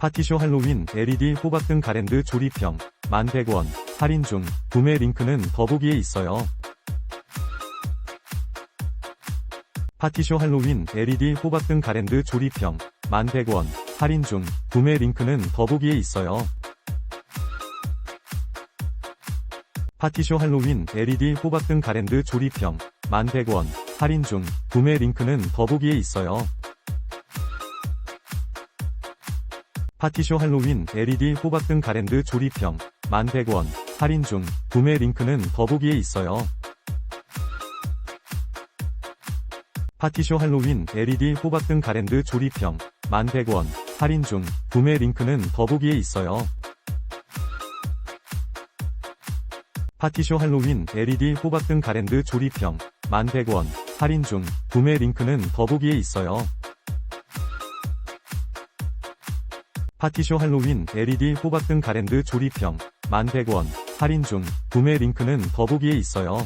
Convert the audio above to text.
파티쇼 할로윈 LED 호박 등 가랜드 조립형 1100원 할인 중 구매 링크는 더보기에 있어요. 파티쇼 할로윈 LED 호박 등 가랜드 조립형 1100원 할인 중 구매 링크는 더보기에 있어요. 파티쇼 할로윈 LED 호박 등 가랜드 조립형 1100원 할인 중 구매 링크는 더보기에 있어요. 파티쇼 할로윈 LED 호박 등 가랜드 조립형 1100원 할인 중 구매 링크는 더보기에 있어요. 파티쇼 할로윈 LED 호박 등 가랜드 조립형 1100원 할인 중 구매 링크는 더보기에 있어요. 파티쇼 할로윈 LED 호박 등 가랜드 조립형 1100원 할인 중 구매 링크는 더보기에 있어요. 파티쇼 할로윈 LED 호박 등 가랜드 조립형 1100원 할인 중 구매 링크는 더보기에 있어요.